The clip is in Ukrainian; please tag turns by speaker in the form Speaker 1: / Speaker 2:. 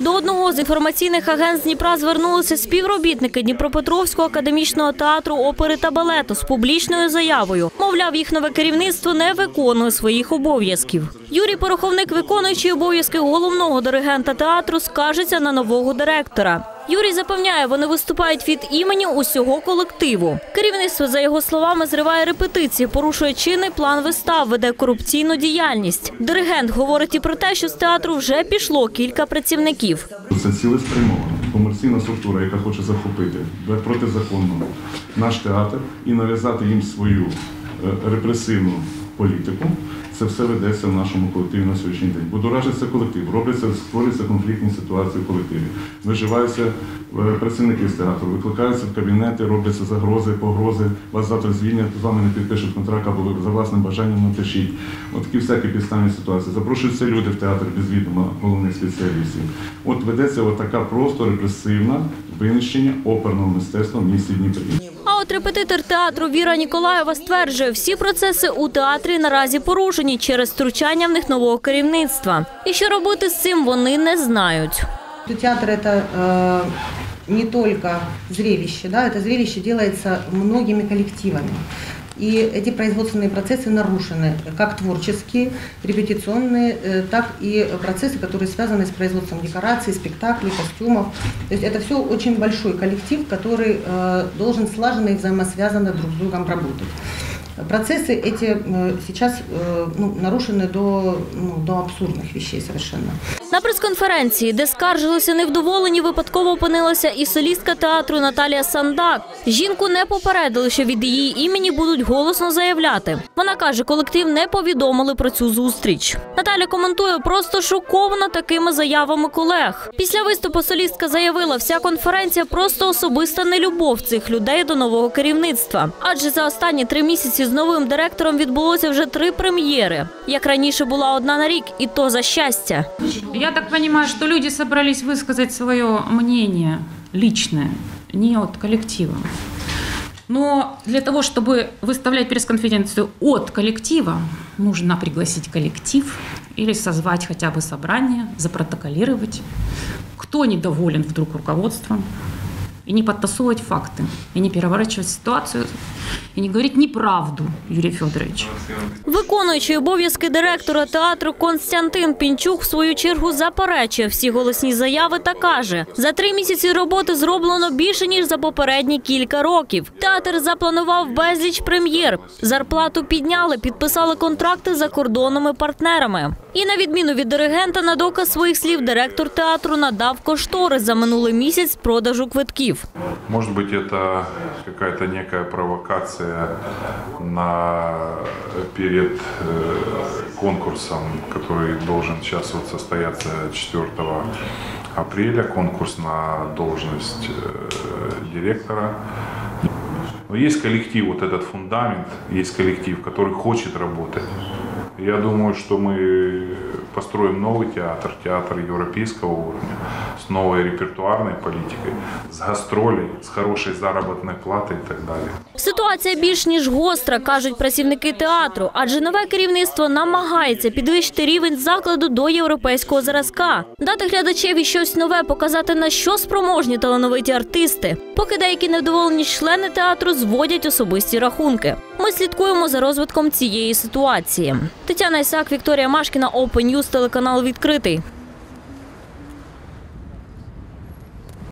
Speaker 1: До одного з інформаційних агентств Дніпра звернулися співробітники Дніпропетровського академічного театру опери та балету з публічною заявою. Мовляв, їх нове керівництво не виконує своїх обов'язків. Юрій Пороховник, виконуючий обов'язки головного диригента театру, скажеться на нового директора. Юрій запевняє, вони виступають від імені усього колективу. Керівництво, за його словами, зриває репетиції, порушує чинний план вистав, веде корупційну діяльність. Диригент говорить і про те, що з театру вже пішло кілька працівників.
Speaker 2: Це цілеспрямована комерційна структура, яка хоче захопити протизаконно наш театр і нав'язати їм свою е, репресивну політику. Це все ведеться в нашому колективі на сьогоднішній день. Будоражиться колектив, робляться, створюються конфліктні ситуації в колективі. Виживаються е, працівники з театру, викликаються в кабінети, робляться загрози, погрози. Вас завтра звільнять, з вами не підпишуть контракт або за власним бажанням напишіть. От такі всякі підставні ситуації. Запрошуються люди в театр без відома головних спеціалістів. От ведеться така просто репресивна винищення оперного мистецтва в місті Дніпрі
Speaker 1: А от репетитор театру Віра Ніколаєва стверджує, всі процеси у театрі наразі порушені через втручання в них нового керівництва. І що робити з цим вони не знають.
Speaker 3: Театр это э, не только зрелище, да, это зрелище делается многими коллективами. И эти производственные процессы нарушены, как творческие, репетиционные, э, так и процессы, которые связаны с производством декораций, спектаклей, костюмов. То есть это все очень большой коллектив, который э, должен слаженно и взаимосвязанно друг с другом работать. Процессы эти э, сейчас ну, нарушены до, ну, до абсурдных вещей совершенно.
Speaker 1: На прес-конференції, де скаржилися невдоволені, випадково опинилася і солістка театру Наталія Сандак. Жінку не попередили, що від її імені будуть голосно заявляти. Вона каже, колектив не повідомили про цю зустріч. Наталя коментує, просто шокована такими заявами колег. Після виступу солістка заявила, вся конференція просто особиста нелюбов цих людей до нового керівництва. Адже за останні три місяці з новим директором відбулося вже три прем'єри. Як раніше була одна на рік, і то за щастя.
Speaker 4: Я так понимаю, что люди собрались высказать свое мнение личное, не от коллектива. Но для того, чтобы выставлять пресс-конференцию от коллектива, нужно пригласить коллектив или созвать хотя бы собрание, запротоколировать, кто недоволен вдруг руководством, и не подтасовывать факты, и не переворачивать ситуацию, и не говорить неправду, Юрий Федорович.
Speaker 1: Виконуючий обов'язки директора театру Константин Пінчук в свою чергу заперечує всі голосні заяви та каже: за три місяці роботи зроблено більше ніж за попередні кілька років. Театр запланував безліч прем'єр. Зарплату підняли, підписали контракти з закордонними партнерами. І на відміну від диригента, на доказ своїх слів, директор театру надав кошторис за минулий місяць з продажу квитків.
Speaker 5: Может быть, это какая-то некая провокация на, перед э, конкурсом, который должен сейчас вот состояться 4 апреля, конкурс на должность э, директора. Но есть коллектив, вот этот фундамент, есть коллектив, который хочет работать. Я думаю, что мы построим новый театр, театр европейского уровня, с новой репертуарной политикой, с гастролей, с хорошей заработной платой и так далее.
Speaker 1: Ситуація більш ніж гостра, кажуть працівники театру, адже нове керівництво намагається підвищити рівень закладу до європейського зразка, дати глядачеві щось нове, показати на що спроможні талановиті артисти. Поки деякі невдоволені члени театру зводять особисті рахунки. Ми слідкуємо за розвитком цієї ситуації. Тетяна Ісак, Вікторія Машкіна, Open News, телеканал відкритий.